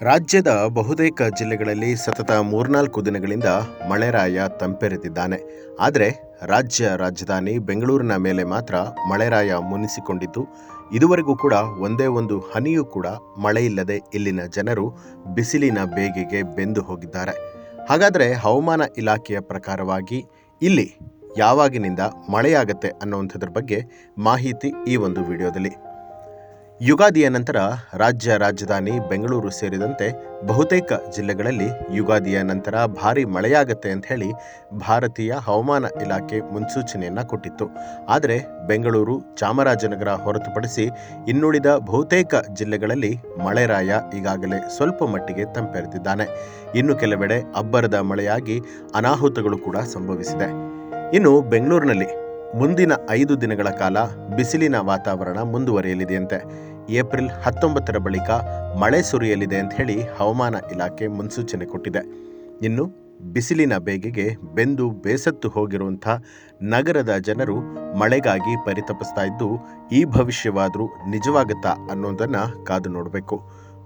ರಾಜ್ಯದ ಬಹುತೇಕ ಜಿಲ್ಲೆಗಳಲ್ಲಿ ಸತತ ಮೂರ್ನಾಲ್ಕು ದಿನಗಳಿಂದ ಮಳೆರಾಯ ತಂಪೆರೆದಿದ್ದಾನೆ. ಆದರೆ ರಾಜ್ಯ ರಾಜಧಾನಿ ಬೆಂಗಳೂರಿನ ಮೇಲೆ ಮಾತ್ರ ಮಳೆರಾಯ ಮುನಿಸಿಕೊಂಡಿದ್ದು, ಇದುವರೆಗೂ ಕೂಡ ಒಂದೇ ಒಂದು ಹನಿಯೂ ಕೂಡ ಮಳೆಯಿಲ್ಲದೆ ಇಲ್ಲಿನ ಜನರು ಬಿಸಿಲಿನ ಬೇಗೆಗೆ ಬೆಂದು ಹೋಗಿದ್ದಾರೆ. ಹಾಗಾದರೆ ಹವಾಮಾನ ಇಲಾಖೆಯ ಪ್ರಕಾರವಾಗಿ ಇಲ್ಲಿ ಯಾವಾಗಿನಿಂದ ಮಳೆಯಾಗತ್ತೆ ಅನ್ನುವಂಥದ್ರ ಬಗ್ಗೆ ಮಾಹಿತಿ ಈ ಒಂದು ವಿಡಿಯೋದಲ್ಲಿ. ಯುಗಾದಿಯ ನಂತರ ರಾಜ್ಯ ರಾಜಧಾನಿ ಬೆಂಗಳೂರು ಸೇರಿದಂತೆ ಬಹುತೇಕ ಜಿಲ್ಲೆಗಳಲ್ಲಿ ಯುಗಾದಿಯ ನಂತರ ಭಾರಿ ಮಳೆಯಾಗತ್ತೆ ಅಂತ ಹೇಳಿ ಭಾರತೀಯ ಹವಾಮಾನ ಇಲಾಖೆ ಮುನ್ಸೂಚನೆಯನ್ನು ಕೊಟ್ಟಿತ್ತು. ಆದರೆ ಬೆಂಗಳೂರು ಚಾಮರಾಜನಗರ ಹೊರತುಪಡಿಸಿ ಇನ್ನುಳಿದ ಬಹುತೇಕ ಜಿಲ್ಲೆಗಳಲ್ಲಿ ಮಳೆರಾಯ ಈಗಾಗಲೇ ಸ್ವಲ್ಪ ಮಟ್ಟಿಗೆ ತಂಪೆರೆದಿದ್ದಾನೆ. ಇನ್ನು ಕೆಲವೆಡೆ ಅಬ್ಬರದ ಮಳೆಯಾಗಿ ಅನಾಹುತಗಳು ಕೂಡ ಸಂಭವಿಸಿದೆ. ಇನ್ನು ಬೆಂಗಳೂರಿನಲ್ಲಿ ಮುಂದಿನ ಐದು ದಿನಗಳ ಕಾಲ ಬಿಸಿಲಿನ ವಾತಾವರಣ ಮುಂದುವರಿಯಲಿದೆಯಂತೆ. ಏಪ್ರಿಲ್ ಹತ್ತೊಂಬತ್ತರ ಬಳಿಕ ಮಳೆ ಸುರಿಯಲಿದೆ ಅಂತ ಹೇಳಿ ಹವಾಮಾನ ಇಲಾಖೆ ಮುನ್ಸೂಚನೆ ಕೊಟ್ಟಿದೆ. ಇನ್ನು ಬಿಸಿಲಿನ ಬೇಗೆಗೆ ಬೆಂದು ಬೇಸತ್ತು ಹೋಗಿರುವಂಥ ನಗರದ ಜನರು ಮಳೆಗಾಗಿ ಪರಿತಪಿಸ್ತಾ ಇದ್ದು, ಈ ಭವಿಷ್ಯವಾದರೂ ನಿಜವಾಗುತ್ತಾ ಅನ್ನೋದನ್ನು ಕಾದು ನೋಡಬೇಕು.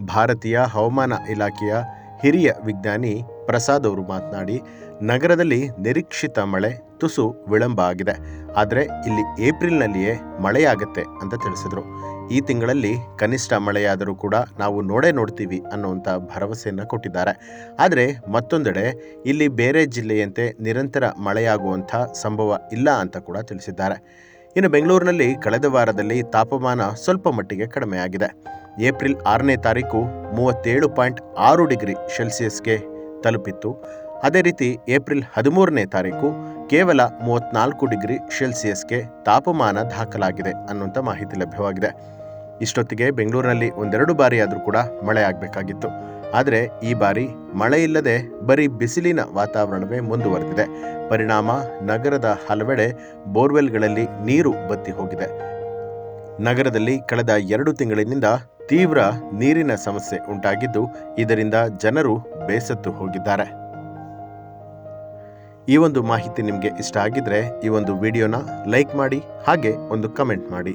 ಭಾರತೀಯ ಹವಾಮಾನ ಇಲಾಖೆಯ ಹಿರಿಯ ವಿಜ್ಞಾನಿ ಪ್ರಸಾದ್ ಅವರು ಮಾತನಾಡಿ, ನಗರದಲ್ಲಿ ನಿರೀಕ್ಷಿತ ಮಳೆ, ತುಸು ವಿಳಂಬ ಆಗಿದೆ. ಆದರೆ ಇಲ್ಲಿ ಏಪ್ರಿಲ್ನಲ್ಲಿಯೇ ಮಳೆಯಾಗತ್ತೆ ಅಂತ ತಿಳಿಸಿದರು. ಈ ತಿಂಗಳಲ್ಲಿ ಕನಿಷ್ಠ ಮಳೆಯಾದರೂ ಕೂಡ ನಾವು ನೋಡೇ ನೋಡ್ತೀವಿ ಅನ್ನುವಂಥ ಭರವಸೆಯನ್ನು ಕೊಟ್ಟಿದ್ದಾರೆ. ಆದರೆ ಮತ್ತೊಂದೆಡೆ ಇಲ್ಲಿ ಬೇರೆ ಜಿಲ್ಲೆಯಂತೆ ನಿರಂತರ ಮಳೆಯಾಗುವಂಥ ಸಂಭವ ಇಲ್ಲ ಅಂತ ಕೂಡ ತಿಳಿಸಿದ್ದಾರೆ. ಇನ್ನು ಬೆಂಗಳೂರಿನಲ್ಲಿ ಕಳೆದ ವಾರದಲ್ಲಿ ತಾಪಮಾನ ಸ್ವಲ್ಪ ಮಟ್ಟಿಗೆ ಕಡಿಮೆಯಾಗಿದೆ. ಏಪ್ರಿಲ್ ಆರನೇ ತಾರೀಕು ಮೂವತ್ತೇಳು ಪಾಯಿಂಟ್ ಆರು ಡಿಗ್ರಿ ಸೆಲ್ಸಿಯಸ್ಗೆ ತಲುಪಿತ್ತು. ಅದೇ ರೀತಿ ಏಪ್ರಿಲ್ ಹದಿಮೂರನೇ ತಾರೀಕು ಕೇವಲ ಮೂವತ್ನಾಲ್ಕು ಡಿಗ್ರಿ ಸೆಲ್ಸಿಯಸ್ಗೆ ತಾಪಮಾನ ದಾಖಲಾಗಿದೆ ಅನ್ನುವಂಥ ಮಾಹಿತಿ ಲಭ್ಯವಾಗಿದೆ. ಇಷ್ಟೊತ್ತಿಗೆ ಬೆಂಗಳೂರಿನಲ್ಲಿ ಒಂದೆರಡು ಬಾರಿ ಆದರೂ ಕೂಡ ಮಳೆ ಆಗಬೇಕಾಗಿತ್ತು. ಆದರೆ ಈ ಬಾರಿ ಮಳೆ ಇಲ್ಲದೆ ಬರೀ ಬಿಸಿಲಿನ ವಾತಾವರಣವೇ ಮುಂದುವರೆದಿದೆ. ಪರಿಣಾಮ ನಗರದ ಹಲವೆಡೆ ಬೋರ್ವೆಲ್ಗಳಲ್ಲಿ ನೀರು ಬತ್ತಿ ಹೋಗಿದೆ. ನಗರದಲ್ಲಿ ಕಳೆದ ಎರಡು ತಿಂಗಳಿನಿಂದ ತೀವ್ರ ನೀರಿನ ಸಮಸ್ಯೆ ಉಂಟಾಗಿದ್ದು, ಇದರಿಂದ ಜನರು ಬೇಸತ್ತು ಹೋಗಿದ್ದಾರೆ. ಈ ಒಂದು ಮಾಹಿತಿ ನಿಮಗೆ ಇಷ್ಟ ಆಗಿದ್ರೆ ಈ ಒಂದು ವಿಡಿಯೋನ ಲೈಕ್ ಮಾಡಿ, ಹಾಗೆ ಒಂದು ಕಮೆಂಟ್ ಮಾಡಿ.